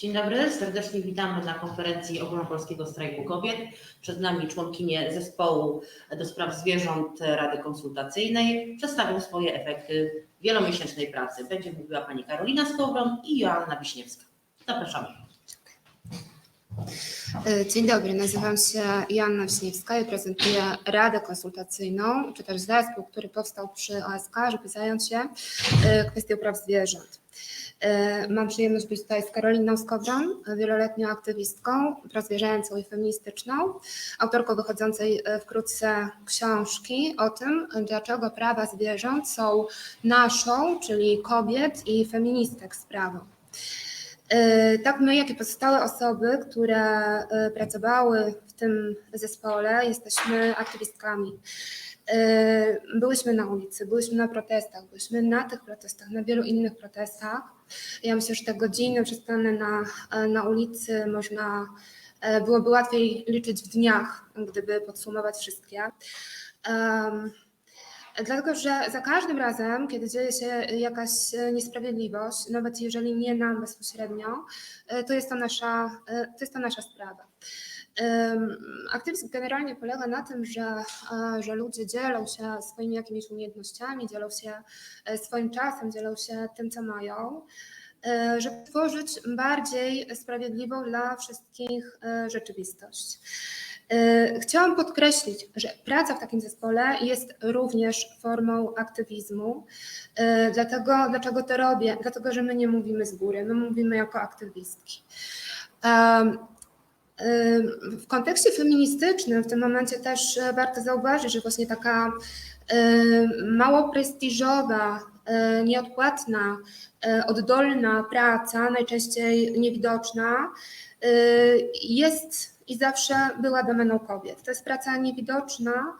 Dzień dobry, serdecznie witamy na konferencji Ogólnopolskiego Strajku Kobiet. Przed nami członkinie zespołu do spraw zwierząt Rady Konsultacyjnej przedstawią swoje efekty wielomiesięcznej pracy. Będzie mówiła pani Karolina Skowron i Joanna Wiśniewska. Zapraszamy. E, Dzień dobry, nazywam się Joanna Wiśniewska i prezentuję Radę Konsultacyjną, czy też zespół, który powstał przy OSK, żeby zająć się e, kwestią praw zwierząt. E, Mam przyjemność być tutaj z Karoliną Skowron, wieloletnią aktywistką prozwierzęcą i feministyczną, autorką wychodzącej e, wkrótce książki o tym, dlaczego prawa zwierząt są naszą, czyli kobiet i feministek sprawą. E, Tak my, jak i pozostałe osoby, które pracowały w tym zespole, jesteśmy aktywistkami. Byłyśmy na ulicy, byłyśmy na protestach, byłyśmy na tych protestach, na wielu innych protestach. Ja myślę, że te godziny przespane na, e, na ulicy można e, byłoby łatwiej liczyć w dniach, gdyby podsumować wszystkie. Em, Dlatego, że za każdym razem, kiedy dzieje się jakaś e, niesprawiedliwość, nawet jeżeli nie nam bezpośrednio, to jest to nasza, to jest to nasza sprawa. Aktywizm generalnie polega na tym, że, że ludzie dzielą się swoimi jakimiś umiejętnościami, dzielą się e, swoim czasem, dzielą się tym, co mają, e, żeby tworzyć bardziej sprawiedliwą dla wszystkich e, rzeczywistość. Chciałam podkreślić, że praca w takim zespole jest również formą aktywizmu. Dlatego, dlaczego to robię? Dlatego, że my nie mówimy z góry, my mówimy jako aktywistki. W kontekście feministycznym w tym momencie też e, warto zauważyć, że właśnie taka mało prestiżowa, e, nieodpłatna, e, oddolna praca, najczęściej niewidoczna, jest i zawsze była domeną kobiet. To jest praca niewidoczna,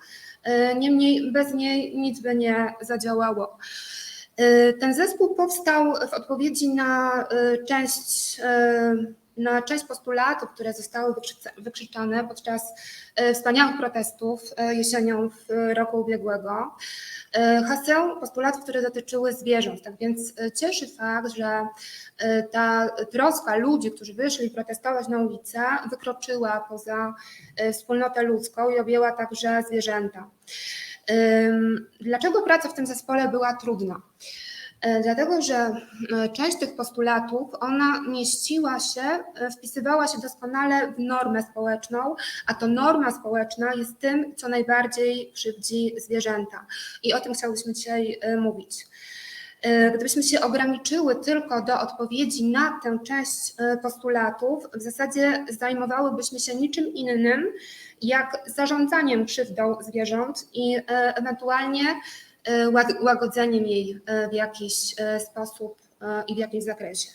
niemniej bez niej nic by nie zadziałało. Ten zespół powstał w odpowiedzi na część, na część postulatów, które zostały wykrzyczane podczas e, wspaniałych protestów e, jesienią w roku ubiegłego. E, Haseł postulatów, które dotyczyły zwierząt. Tak więc e, cieszy fakt, że e, ta troska ludzi, którzy wyszli protestować na ulicę, wykroczyła poza e, wspólnotę ludzką i objęła także zwierzęta. Dlaczego praca w tym zespole była trudna? E, Dlatego, że e, część tych postulatów, ona mieściła się, e, wpisywała się doskonale w normę społeczną, a to norma społeczna jest tym, co najbardziej krzywdzi zwierzęta. I o tym chciałyśmy dzisiaj mówić. Gdybyśmy się ograniczyły tylko do odpowiedzi na tę część postulatów, w zasadzie zajmowałybyśmy się niczym innym, jak zarządzaniem krzywdą zwierząt i ewentualnie łagodzeniem jej e, w jakiś e, sposób e, i w jakimś zakresie.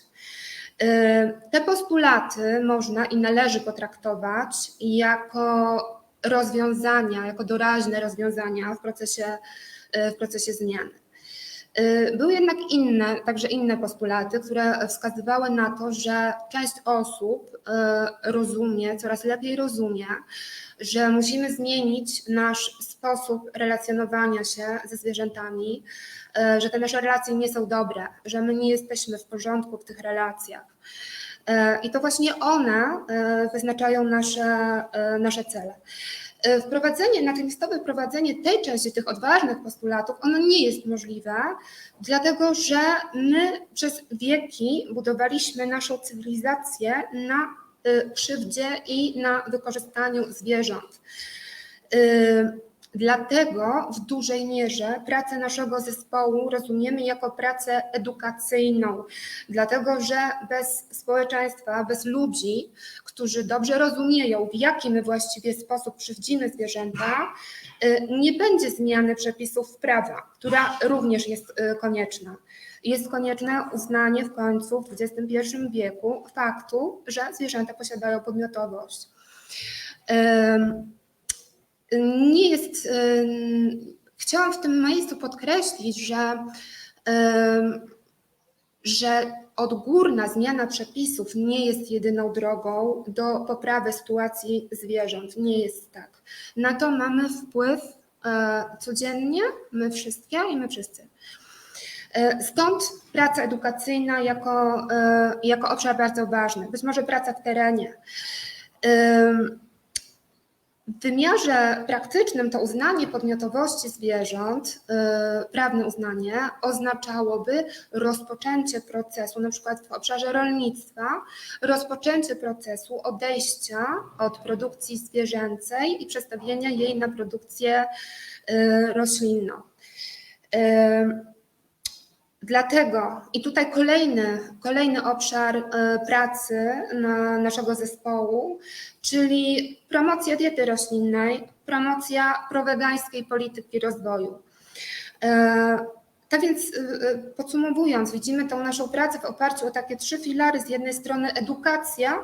E, Te postulaty można i należy potraktować jako rozwiązania, jako doraźne rozwiązania w procesie, e, w procesie zmiany. Y, Były jednak inne, także inne postulaty, które wskazywały na to, że część osób y, rozumie, coraz lepiej rozumie, że musimy zmienić nasz sposób relacjonowania się ze zwierzętami, y, że te nasze relacje nie są dobre, że my nie jesteśmy w porządku w tych relacjach. I to właśnie one wyznaczają nasze, nasze cele. E, Wprowadzenie, natychmiastowe wprowadzenie tej części tych odważnych postulatów, ono nie jest możliwe, dlatego że my przez wieki budowaliśmy naszą cywilizację na y, krzywdzie i na wykorzystaniu zwierząt. Dlatego w dużej mierze pracę naszego zespołu rozumiemy jako pracę edukacyjną, dlatego że bez społeczeństwa, bez ludzi, którzy dobrze rozumieją, w jaki my właściwie sposób krzywdzimy zwierzęta, y, nie będzie zmiany przepisów prawa, która również jest y, konieczna. Jest konieczne uznanie w końcu w XXI wieku faktu, że zwierzęta posiadają podmiotowość. Nie jest. ym, Chciałam w tym miejscu podkreślić, że, ym, że odgórna zmiana przepisów nie jest jedyną drogą do poprawy sytuacji zwierząt. Nie jest tak. Na to mamy wpływ e, codziennie, my wszystkie i my wszyscy. Stąd praca edukacyjna jako, jako obszar bardzo ważny, być może praca w terenie. W wymiarze praktycznym to uznanie podmiotowości zwierząt, y, prawne uznanie, oznaczałoby rozpoczęcie procesu, na przykład w obszarze rolnictwa, rozpoczęcie procesu odejścia od produkcji zwierzęcej i przestawienia jej na produkcję y, roślinną. Y, Dlatego i tutaj kolejny, kolejny obszar y, pracy na naszego zespołu, czyli promocja diety roślinnej, promocja prowegańskiej polityki rozwoju. E, Tak więc y, podsumowując, widzimy tą naszą pracę w oparciu o takie trzy filary. Z jednej strony edukacja,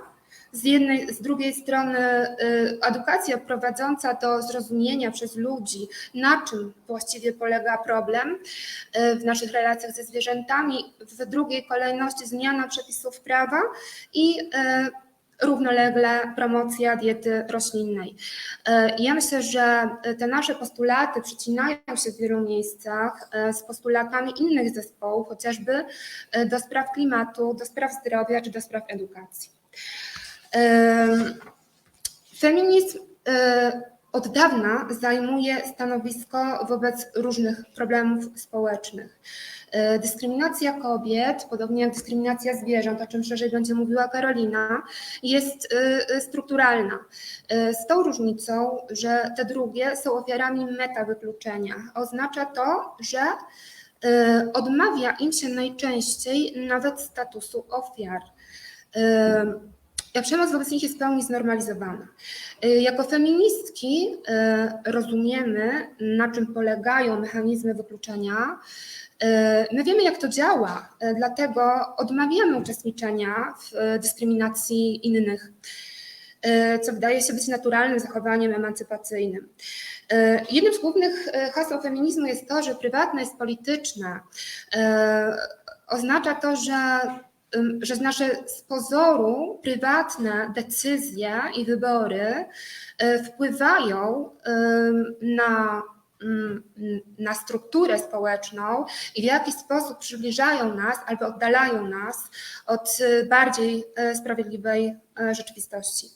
z, jednej, z drugiej strony y, edukacja prowadząca do zrozumienia przez ludzi, na czym właściwie polega problem y, w naszych relacjach ze zwierzętami. W drugiej kolejności zmiana przepisów prawa i y, równolegle promocja diety roślinnej. Ja myślę, że te nasze postulaty przecinają się w wielu miejscach z postulatami innych zespołów, chociażby do spraw klimatu, do spraw zdrowia czy do spraw edukacji. Em, Feminizm e, od dawna zajmuje stanowisko wobec różnych problemów społecznych. E, Dyskryminacja kobiet, podobnie jak dyskryminacja zwierząt, o czym szerzej będzie mówiła Karolina, jest e, strukturalna. Z tą różnicą, że te drugie są ofiarami metawykluczenia. Oznacza to, że odmawia im się najczęściej nawet statusu ofiar. E, a przemoc wobec nich jest w pełni znormalizowana. Y, Jako feministki y, rozumiemy, na czym polegają mechanizmy wykluczenia. Y, My wiemy, jak to działa, dlatego odmawiamy uczestniczenia w dyskryminacji innych, co wydaje się być naturalnym zachowaniem emancypacyjnym. Jednym z głównych haseł feminizmu jest to, że prywatne jest polityczne. Oznacza to, że że nasze z pozoru prywatne decyzje i wybory y, wpływają na, na strukturę społeczną i w jakiś sposób przybliżają nas albo oddalają nas od y, bardziej y, sprawiedliwej rzeczywistości.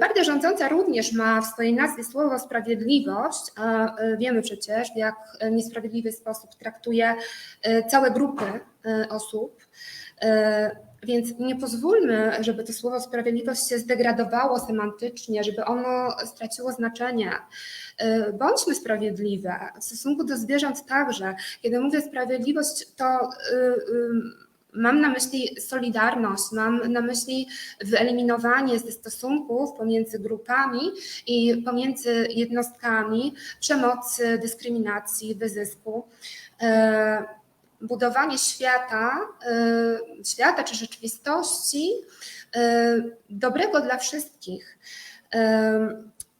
Partia rządząca również ma w swojej nazwie słowo sprawiedliwość, a wiemy przecież, w jak niesprawiedliwy sposób traktuje całe grupy osób. E, Więc nie pozwólmy, żeby to słowo sprawiedliwość się zdegradowało semantycznie, żeby ono straciło znaczenie. E, Bądźmy sprawiedliwe w stosunku do zwierząt także. Kiedy mówię sprawiedliwość, to y, y, mam na myśli solidarność, mam na myśli wyeliminowanie ze stosunków pomiędzy grupami i pomiędzy jednostkami przemocy, dyskryminacji, wyzysku. E, budowanie świata, y, świata czy rzeczywistości y, dobrego dla wszystkich. Y,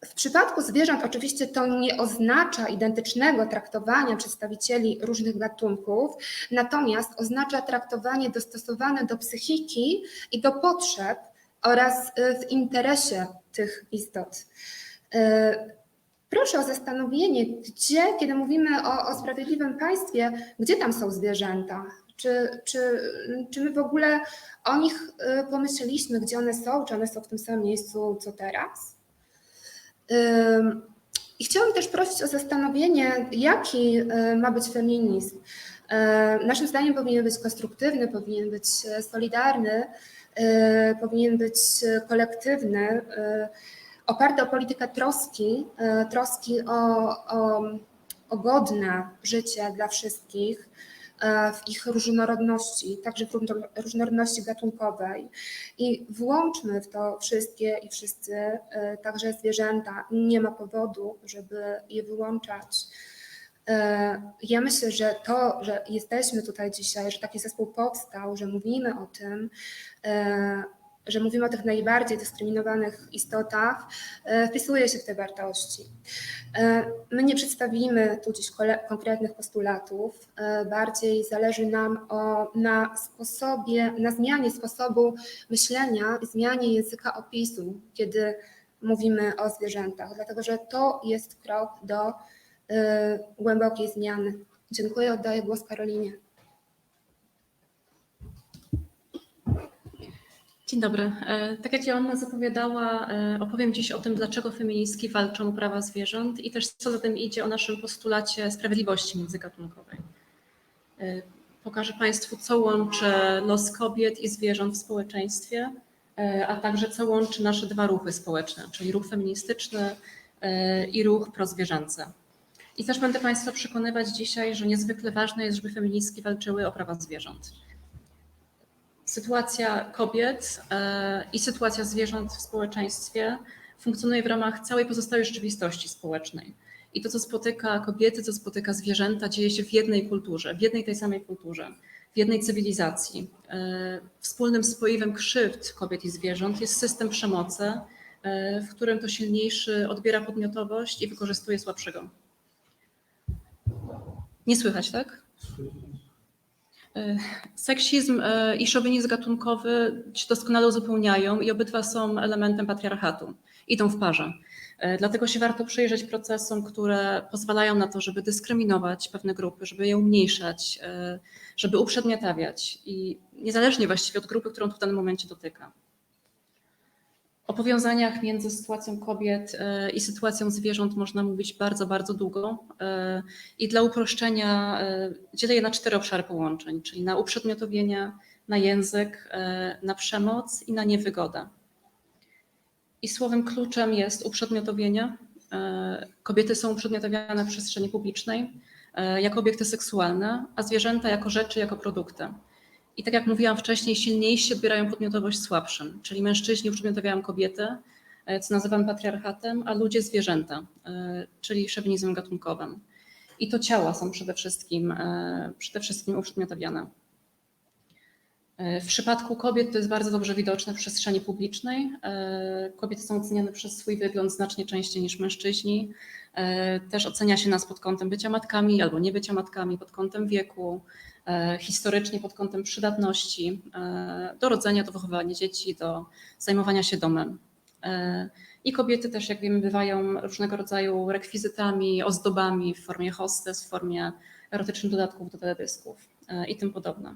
W przypadku zwierząt oczywiście to nie oznacza identycznego traktowania przedstawicieli różnych gatunków, natomiast oznacza traktowanie dostosowane do psychiki i do potrzeb oraz w interesie tych istot. Proszę o zastanowienie, gdzie, kiedy mówimy o, o sprawiedliwym państwie, gdzie tam są zwierzęta? Czy, czy, czy my w ogóle o nich y, pomyśleliśmy, gdzie one są? Czy one są w tym samym miejscu co teraz? I chciałam też prosić o zastanowienie, jaki y, ma być feminizm. Y, Naszym zdaniem powinien być konstruktywny, powinien być solidarny, powinien być kolektywny. Oparty o politykę troski, e, troski o, o, o godne życie dla wszystkich e, w ich różnorodności, także w różno- różnorodności gatunkowej. I włączmy w to wszystkie i wszyscy, e, także zwierzęta. Nie ma powodu, żeby je wyłączać. Ja myślę, że to, że jesteśmy tutaj dzisiaj, że taki zespół powstał, że mówimy o tym, że mówimy o tych najbardziej dyskryminowanych istotach, e, wpisuje się w te wartości. E, My nie przedstawimy tu dziś konkretnych postulatów, e, bardziej zależy nam o, na sposobie, na zmianie sposobu myślenia, zmianie języka opisu, kiedy mówimy o zwierzętach, dlatego że to jest krok do głębokiej zmiany. Dziękuję, oddaję głos Karolinie. Dzień dobry. E, Tak jak Joanna zapowiadała, e, opowiem dziś o tym, dlaczego feministki walczą o prawa zwierząt i też co za tym idzie o naszym postulacie sprawiedliwości międzygatunkowej. E, Pokażę Państwu, co łączy los kobiet i zwierząt w społeczeństwie, a także co łączy nasze dwa ruchy społeczne, czyli ruch feministyczny i ruch prozwierzęcy. I też będę Państwa przekonywać dzisiaj, że niezwykle ważne jest, żeby feministki walczyły o prawa zwierząt sytuacja kobiet e, i sytuacja zwierząt w społeczeństwie funkcjonuje w ramach całej pozostałej rzeczywistości społecznej. I to, co spotyka kobiety, co spotyka zwierzęta, dzieje się w jednej kulturze, w jednej tej samej kulturze, w jednej cywilizacji. E, Wspólnym spoiwem krzywd kobiet i zwierząt jest system przemocy, e, w którym to silniejszy odbiera podmiotowość i wykorzystuje słabszego. Nie słychać, tak? Seksizm e, i szowinizm gatunkowy się doskonale uzupełniają i obydwa są elementem patriarchatu. Idą w parze. E, Dlatego się warto przyjrzeć procesom, które pozwalają na to, żeby dyskryminować pewne grupy, żeby je umniejszać, żeby uprzedmiotawiać i niezależnie właściwie od grupy, którą to w danym momencie dotyka. O powiązaniach między sytuacją kobiet e, i sytuacją zwierząt można mówić bardzo, bardzo długo. E, I dla uproszczenia e, dzielę je na cztery obszary połączeń, czyli na uprzedmiotowienie, na język, na przemoc i na niewygodę. I słowem kluczem jest uprzedmiotowienie. Kobiety są uprzedmiotowiane w przestrzeni publicznej jako obiekty seksualne, a zwierzęta jako rzeczy, jako produkty. I tak jak mówiłam wcześniej, silniejsi odbierają podmiotowość słabszym, czyli mężczyźni uprzedmiotawiają kobiety, e, co nazywam patriarchatem, a ludzie zwierzęta, e, czyli szowinizmem gatunkowym. I to ciała są przede wszystkim, e, przede wszystkim uprzedmiotawiane. W przypadku kobiet to jest bardzo dobrze widoczne w przestrzeni publicznej. Kobiety są oceniane przez swój wygląd znacznie częściej niż mężczyźni. Też ocenia się nas pod kątem bycia matkami albo nie bycia matkami, pod kątem wieku, historycznie pod kątem przydatności e, do rodzenia, do wychowywania dzieci, do zajmowania się domem. E, I kobiety też, jak wiemy, bywają różnego rodzaju rekwizytami, ozdobami w formie hostes, w formie erotycznych dodatków do teledysków e, i tym podobne.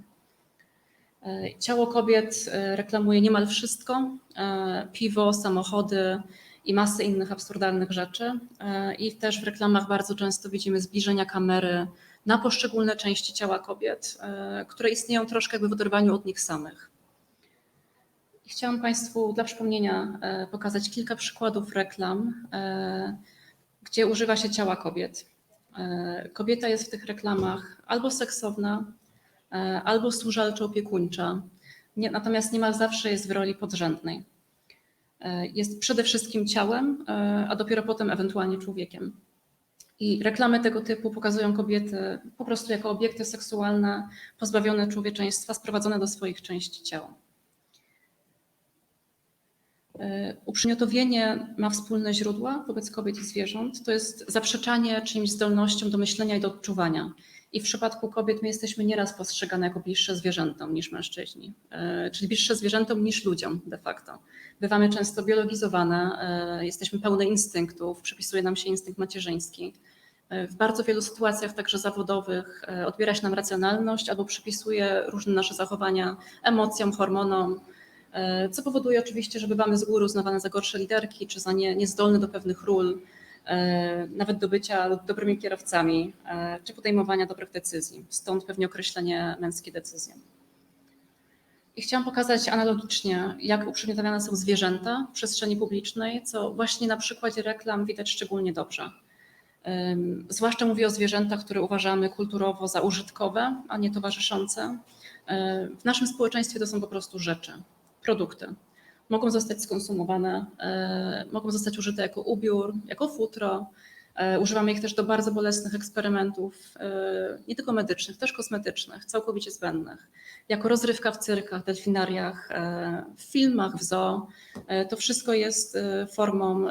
E, Ciało kobiet e, reklamuje niemal wszystko: e, piwo, samochody i masę innych absurdalnych rzeczy. E, I też w reklamach bardzo często widzimy zbliżenia kamery na poszczególne części ciała kobiet, e, które istnieją troszkę jakby w oderwaniu od nich samych. Chciałam Państwu dla przypomnienia e, pokazać kilka przykładów reklam, e, gdzie używa się ciała kobiet. Kobieta jest w tych reklamach albo seksowna, albo służalczo opiekuńcza, nie, natomiast niemal zawsze jest w roli podrzędnej. Jest przede wszystkim ciałem, a dopiero potem ewentualnie człowiekiem. I reklamy tego typu pokazują kobiety po prostu jako obiekty seksualne, pozbawione człowieczeństwa, sprowadzone do swoich części ciała. E, Uprzymiotowienie ma wspólne źródła wobec kobiet i zwierząt. To jest zaprzeczanie czyimś zdolnościom do myślenia i do odczuwania. I w przypadku kobiet my jesteśmy nieraz postrzegane jako bliższe zwierzętom niż mężczyźni, e, czyli bliższe zwierzętom niż ludziom de facto. Bywamy często biologizowane, e, jesteśmy pełne instynktów, przypisuje nam się instynkt macierzyński. E, W bardzo wielu sytuacjach, także zawodowych, e, odbiera się nam racjonalność albo przypisuje różne nasze zachowania emocjom, hormonom, e, co powoduje oczywiście, że bywamy z góry uznawane za gorsze liderki czy za nie, niezdolne do pewnych ról, nawet do bycia dobrymi kierowcami czy podejmowania dobrych decyzji. Stąd pewnie określenie męskie decyzje. I chciałam pokazać analogicznie, jak uprzedmiotowiane są zwierzęta w przestrzeni publicznej, co właśnie na przykładzie reklam widać szczególnie dobrze. Zwłaszcza mówię o zwierzętach, które uważamy kulturowo za użytkowe, a nie towarzyszące. Yy, W naszym społeczeństwie to są po prostu rzeczy, produkty. Mogą zostać skonsumowane, yy, mogą zostać użyte jako ubiór, jako futro. Yy, Używamy ich też do bardzo bolesnych eksperymentów, nie tylko medycznych, też kosmetycznych, całkowicie zbędnych. Jako rozrywka w cyrkach, delfinariach, w filmach, w zoo. To wszystko jest formą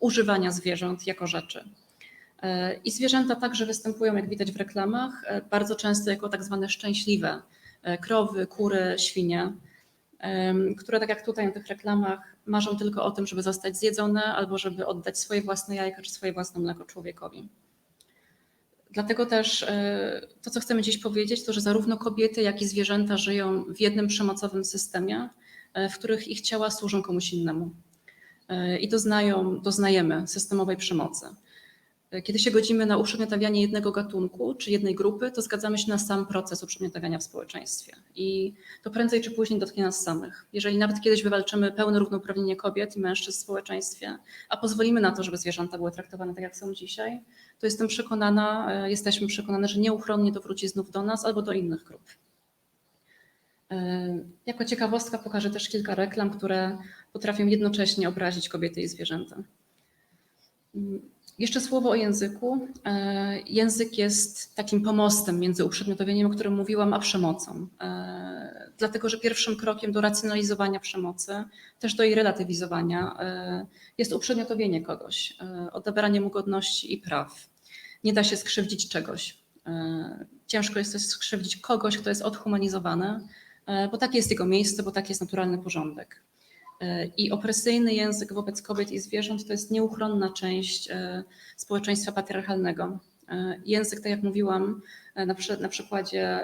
używania zwierząt jako rzeczy. E, I zwierzęta także występują, jak widać w reklamach, e, bardzo często jako tak zwane szczęśliwe e, krowy, kury, świnie, które tak jak tutaj na tych reklamach marzą tylko o tym, żeby zostać zjedzone albo żeby oddać swoje własne jajka czy swoje własne mleko człowiekowi. Dlatego też to, co chcemy dziś powiedzieć, to że zarówno kobiety, jak i zwierzęta żyją w jednym przemocowym systemie, w których ich ciała służą komuś innemu. I doznają, doznajemy systemowej przemocy. E, Kiedy się godzimy na uprzedmiotawianie jednego gatunku czy jednej grupy, to zgadzamy się na sam proces uprzedmiotawiania w społeczeństwie. I to prędzej czy później dotknie nas samych. Jeżeli nawet kiedyś wywalczymy pełne równouprawnienie kobiet i mężczyzn w społeczeństwie, a pozwolimy na to, żeby zwierzęta były traktowane tak, jak są dzisiaj, to jestem przekonana, e, jesteśmy przekonane, że nieuchronnie to wróci znów do nas albo do innych grup. E, Jako ciekawostka pokażę też kilka reklam, które potrafią jednocześnie obrazić kobiety i zwierzęta. Jeszcze słowo o języku. E, Język jest takim pomostem między uprzedmiotowieniem, o którym mówiłam, a przemocą. E, Dlatego, że pierwszym krokiem do racjonalizowania przemocy, też do jej relatywizowania, e, jest uprzedmiotowienie kogoś, odebranie mu godności i praw. Nie da się skrzywdzić czegoś. Ciężko jest też skrzywdzić kogoś, kto jest odhumanizowany, bo takie jest jego miejsce, bo taki jest naturalny porządek. E, I opresyjny język wobec kobiet i zwierząt to jest nieuchronna część e, społeczeństwa patriarchalnego. E, Język, tak jak mówiłam na, przy, na przykładzie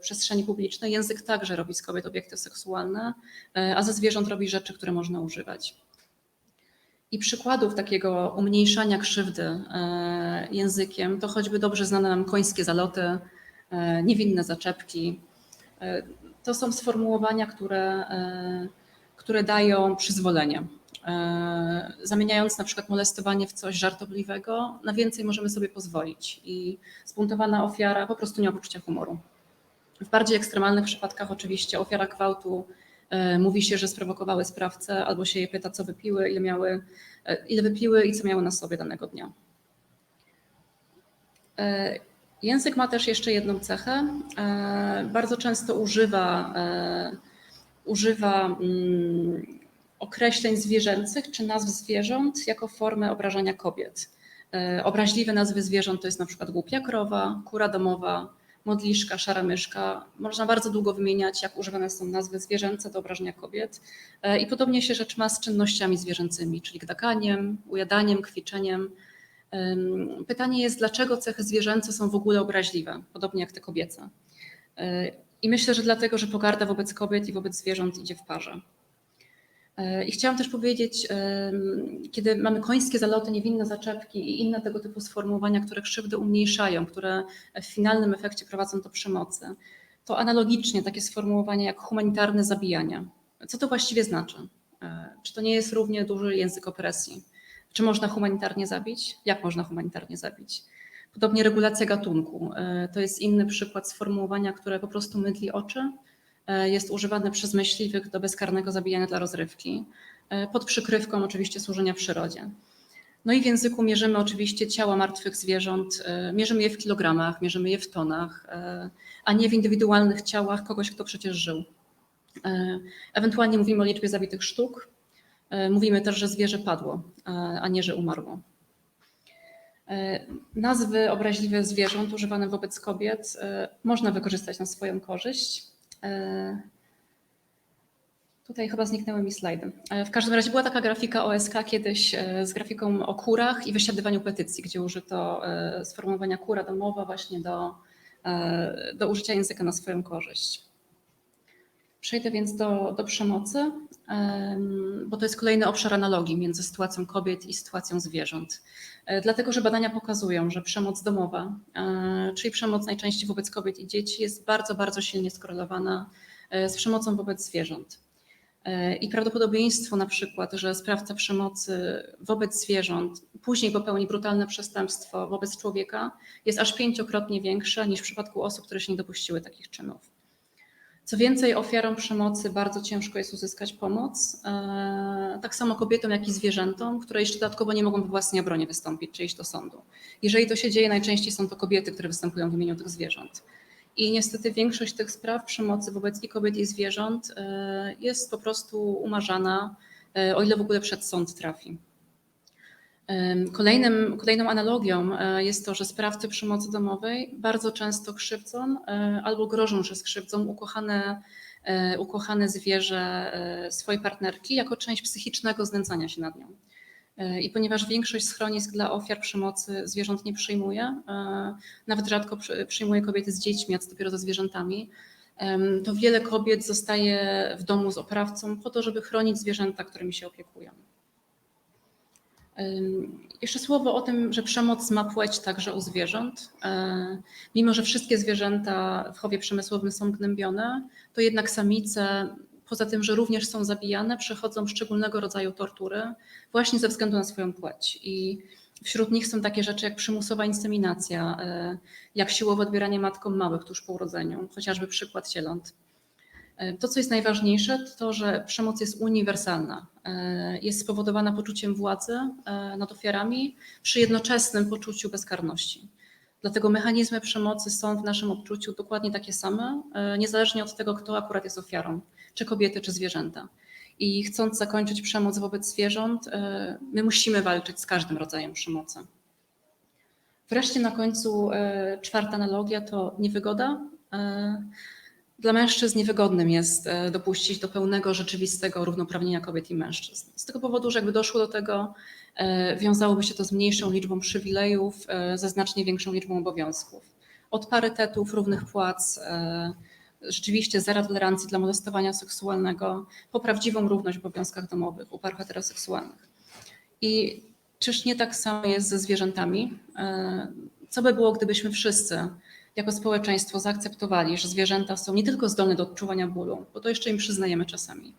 przestrzeni publicznej, język także robi z kobiet obiekty seksualne, a ze zwierząt robi rzeczy, które można używać. I przykładów takiego umniejszania krzywdy językiem to choćby dobrze znane nam końskie zaloty, niewinne zaczepki. To są sformułowania, które, które dają przyzwolenie. E, Zamieniając na przykład molestowanie w coś żartobliwego, na więcej możemy sobie pozwolić i zbuntowana ofiara po prostu nie ma poczucia humoru. W bardziej ekstremalnych przypadkach oczywiście ofiara gwałtu e, mówi się, że sprowokowały sprawcę, albo się je pyta, co wypiły, ile miały, e, ile wypiły i co miały na sobie danego dnia. Język ma też jeszcze jedną cechę. Bardzo często używa, używa mm, określeń zwierzęcych czy nazw zwierząt jako formę obrażania kobiet. E, Obraźliwe nazwy zwierząt to jest na przykład głupia krowa, kura domowa, modliszka, szara myszka. Można bardzo długo wymieniać, jak używane są nazwy zwierzęce do obrażenia kobiet. E, I podobnie się rzecz ma z czynnościami zwierzęcymi, czyli gdakaniem, ujadaniem, kwiczeniem. Pytanie jest, dlaczego cechy zwierzęce są w ogóle obraźliwe, podobnie jak te kobiece. I myślę, że dlatego, że pogarda wobec kobiet i wobec zwierząt idzie w parze. E, I chciałam też powiedzieć, kiedy mamy końskie zaloty, niewinne zaczepki i inne tego typu sformułowania, które krzywdę umniejszają, które w finalnym efekcie prowadzą do przemocy, to analogicznie takie sformułowania jak humanitarne zabijania. Co to właściwie znaczy? E, Czy to nie jest równie duży język opresji? Czy można humanitarnie zabić? Jak można humanitarnie zabić? Podobnie regulacja gatunku. E, To jest inny przykład sformułowania, które po prostu mydli oczy. E, Jest używane przez myśliwych do bezkarnego zabijania dla rozrywki, e, pod przykrywką oczywiście służenia przyrodzie. No i w języku mierzymy oczywiście ciała martwych zwierząt, mierzymy je w kilogramach, mierzymy je w tonach, a nie w indywidualnych ciałach kogoś, kto przecież żył. Ewentualnie mówimy o liczbie zabitych sztuk, Mówimy też, że zwierzę padło, a nie, że umarło. E, Nazwy obraźliwe zwierząt używane wobec kobiet e, można wykorzystać na swoją korzyść. E, Tutaj chyba zniknęły mi slajdy. W każdym razie była taka grafika OSK kiedyś z grafiką o kurach i wysiadywaniu petycji, gdzie użyto sformułowania kura domowa właśnie do, do użycia języka na swoją korzyść. Przejdę więc do, do przemocy, em, bo to jest kolejny obszar analogii między sytuacją kobiet i sytuacją zwierząt. E, Dlatego, że badania pokazują, że przemoc domowa, e, czyli przemoc najczęściej wobec kobiet i dzieci, jest bardzo, bardzo silnie skorelowana e, z przemocą wobec zwierząt. I prawdopodobieństwo na przykład, że sprawca przemocy wobec zwierząt później popełni brutalne przestępstwo wobec człowieka, jest aż pięciokrotnie większe niż w przypadku osób, które się nie dopuściły takich czynów. Co więcej, ofiarom przemocy bardzo ciężko jest uzyskać pomoc. e, Tak samo kobietom, jak i zwierzętom, które jeszcze dodatkowo nie mogą we własnej obronie wystąpić czy iść do sądu. Jeżeli to się dzieje, najczęściej są to kobiety, które występują w imieniu tych zwierząt. I niestety większość tych spraw przemocy wobec i kobiet, i zwierząt e, jest po prostu umarzana, e, o ile w ogóle przed sąd trafi. Kolejnym, kolejną analogią e, jest to, że sprawcy przemocy domowej bardzo często krzywdzą e, albo grożą, że skrzywdzą ukochane, e, ukochane zwierzę swojej partnerki jako część psychicznego znęcania się nad nią. I ponieważ większość schronisk dla ofiar przemocy zwierząt nie przyjmuje, nawet rzadko przy- przyjmuje kobiety z dziećmi, a co dopiero ze zwierzętami, to wiele kobiet zostaje w domu z oprawcą po to, żeby chronić zwierzęta, którymi się opiekują. Jeszcze słowo o tym, że przemoc ma płeć także u zwierząt. E, Mimo, że wszystkie zwierzęta w chowie przemysłowym są gnębione, to jednak samice, poza tym, że również są zabijane, przechodzą szczególnego rodzaju tortury właśnie ze względu na swoją płeć. I wśród nich są takie rzeczy jak przymusowa inseminacja, e, jak siłowe odbieranie matkom małych tuż po urodzeniu, chociażby przykład cieląt. To, co jest najważniejsze, to to, że przemoc jest uniwersalna. E, Jest spowodowana poczuciem władzy e, nad ofiarami przy jednoczesnym poczuciu bezkarności. Dlatego mechanizmy przemocy są w naszym odczuciu dokładnie takie same, e, niezależnie od tego, kto akurat jest ofiarą, czy kobiety, czy zwierzęta. I chcąc zakończyć przemoc wobec zwierząt, my musimy walczyć z każdym rodzajem przemocy. Wreszcie na końcu czwarta analogia to niewygoda. Dla mężczyzn niewygodnym jest e, dopuścić do pełnego, rzeczywistego równouprawnienia kobiet i mężczyzn. Z tego powodu, że jakby doszło do tego, e, wiązałoby się to z mniejszą liczbą przywilejów, e, ze znacznie większą liczbą obowiązków. Od parytetów, równych płac, rzeczywiście zera tolerancji dla molestowania seksualnego, po prawdziwą równość w obowiązkach domowych u par heteroseksualnych. I czyż nie tak samo jest ze zwierzętami? Co by było, gdybyśmy wszyscy jako społeczeństwo zaakceptowali, że zwierzęta są nie tylko zdolne do odczuwania bólu, bo to jeszcze im przyznajemy czasami,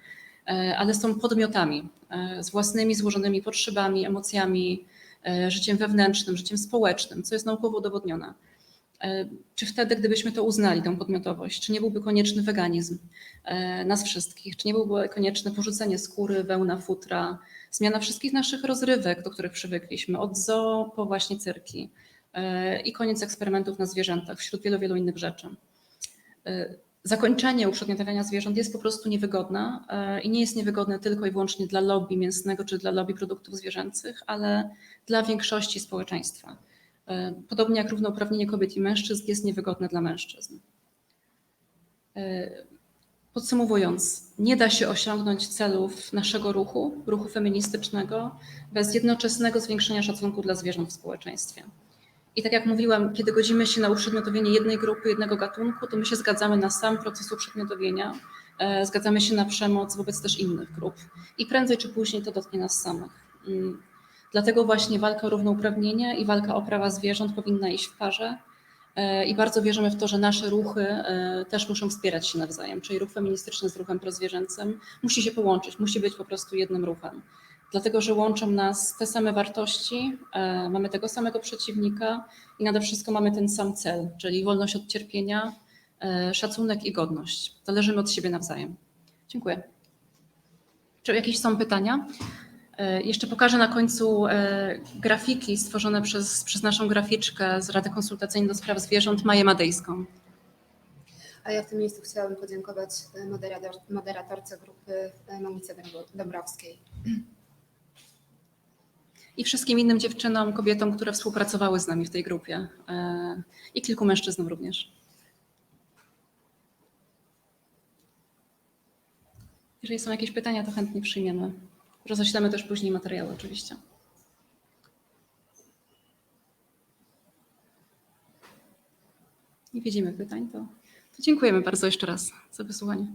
e, ale są podmiotami e, z własnymi złożonymi potrzebami, emocjami, e, życiem wewnętrznym, życiem społecznym, co jest naukowo udowodnione. Czy wtedy, gdybyśmy to uznali, tą podmiotowość, czy nie byłby konieczny weganizm nas wszystkich, czy nie byłby konieczne porzucenie skóry, wełna, futra, zmiana wszystkich naszych rozrywek, do których przywykliśmy, od zoo po właśnie cyrki i koniec eksperymentów na zwierzętach, wśród wielu, wielu innych rzeczy. E, Zakończenie uprzedmiotawiania zwierząt jest po prostu niewygodne e, i nie jest niewygodne tylko i wyłącznie dla lobby mięsnego czy dla lobby produktów zwierzęcych, ale dla większości społeczeństwa. E, Podobnie jak równouprawnienie kobiet i mężczyzn jest niewygodne dla mężczyzn. E, Podsumowując, nie da się osiągnąć celów naszego ruchu, ruchu feministycznego, bez jednoczesnego zwiększenia szacunku dla zwierząt w społeczeństwie. I tak jak mówiłam, kiedy godzimy się na uprzedmiotowienie jednej grupy, jednego gatunku, to my się zgadzamy na sam proces uprzedmiotowienia, e, zgadzamy się na przemoc wobec też innych grup. I prędzej czy później to dotknie nas samych. Mm. Dlatego właśnie walka o równouprawnienie i walka o prawa zwierząt powinna iść w parze. E, I bardzo wierzymy w to, że nasze ruchy e, też muszą wspierać się nawzajem, czyli ruch feministyczny z ruchem prozwierzęcym musi się połączyć, musi być po prostu jednym ruchem. Dlatego, że łączą nas te same wartości, e, mamy tego samego przeciwnika i nade wszystko mamy ten sam cel, czyli wolność od cierpienia, e, szacunek i godność. Zależymy od siebie nawzajem. Dziękuję. Czy jakieś są pytania? E, Jeszcze pokażę na końcu grafiki stworzone przez, przez naszą graficzkę z Rady Konsultacyjnej do Spraw Zwierząt, Maję Madejską. A ja w tym miejscu chciałabym podziękować moderator, moderatorce grupy Monice Dąbro- Dąbrowskiej. I wszystkim innym dziewczynom, kobietom, które współpracowały z nami w tej grupie. e, I kilku mężczyznom również. Jeżeli są jakieś pytania, to chętnie przyjmiemy. Roześlemy też później materiały oczywiście. Nie widzimy pytań, to, to dziękujemy bardzo jeszcze raz za wysłuchanie.